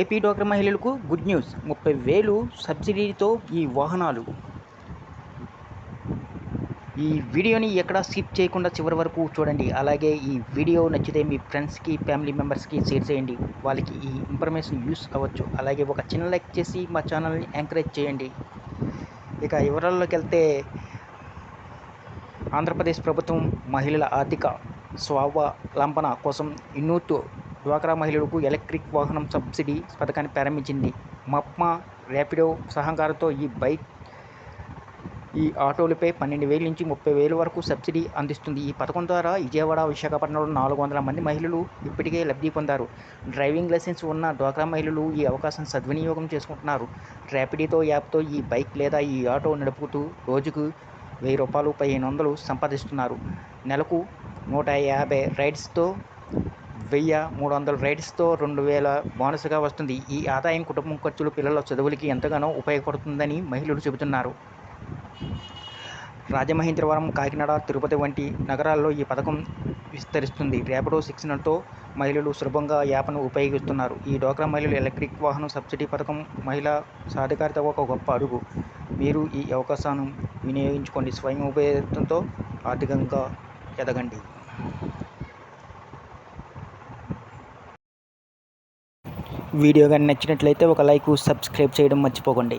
AP డోక్రా మహిళలకు good news. ముప్పై వేలు సబ్సిడీతో ఈ వాహనాలు. ఈ వీడియోని ఎక్కడ స్కిప్ చేయకుండా చివరి వరకు చూడండి. అలాగే ఈ వీడియో నచ్చితే మీ ఫ్రెండ్స్కి ఫ్యామిలీ మెంబర్స్కి షేర్ చేయండి. వాళ్ళకి ఈ ఇన్ఫర్మేషన్ యూస్ అవ్వచ్చు. అలాగే ఒక చిన్న లైక్ చేసి మా ఛానల్ని ఎంకరేజ్ చేయండి. ఇక వివరాల్లోకి వెళ్తే ఆంధ్రప్రదేశ్ ప్రభుత్వం మహిళల ఆర్థిక స్వావలంబన కోసం ఇన్నూతు డ్వాక్రా మహిళలకు ఎలక్ట్రిక్ వాహనం సబ్సిడీ పథకాన్ని ప్రారంభించింది. మప్మా ర్యాపిడో సహకారంతో ఈ బైక్ ఈ ఆటోలపై పన్నెండు వేల నుంచి ముప్పై వేల వరకు సబ్సిడీ అందిస్తుంది. ఈ పథకం ద్వారా విజయవాడ విశాఖపట్నంలో నాలుగు వందల మంది మహిళలు ఇప్పటికే లబ్ధి పొందారు. డ్రైవింగ్ లైసెన్స్ ఉన్న డ్వాక్రా మహిళలు ఈ అవకాశం సద్వినియోగం చేసుకుంటున్నారు. ర్యాపిడీతో యాప్తో ఈ బైక్ లేదా ఈ ఆటో నడుపుతూ రోజుకు వెయ్యి రూపాయలు పదిహేను వందలు సంపాదిస్తున్నారు. నెలకు నూట యాభై రైడ్స్తో వెయ్యి మూడు వందల రైడ్స్తో రెండు వేల బోనస్గా వస్తుంది. ఈ ఆదాయం కుటుంబం ఖర్చులు పిల్లల చదువులకి ఎంతగానో ఉపయోగపడుతుందని మహిళలు చెబుతున్నారు. రాజమహేంద్రవరం కాకినాడ తిరుపతి వంటి నగరాల్లో ఈ పథకం విస్తరిస్తుంది. ర్యాపిడో శిక్షణతో మహిళలు సులభంగా యాప్ను ఉపయోగిస్తున్నారు. ఈ డోక్రా మహిళలు ఎలక్ట్రిక్ వాహనం సబ్సిడీ పథకం మహిళా సాధికారిత ఒక గొప్ప అడుగు. మీరు ఈ అవకాశాన్ని వినియోగించుకోండి. స్వయం ఉపయోగంతో ఆర్థికంగా ఎదగండి. వీడియో కానీ నచ్చినట్లయితే ఒక లైక్ సబ్స్క్రైబ్ చేయడం మర్చిపోకండి.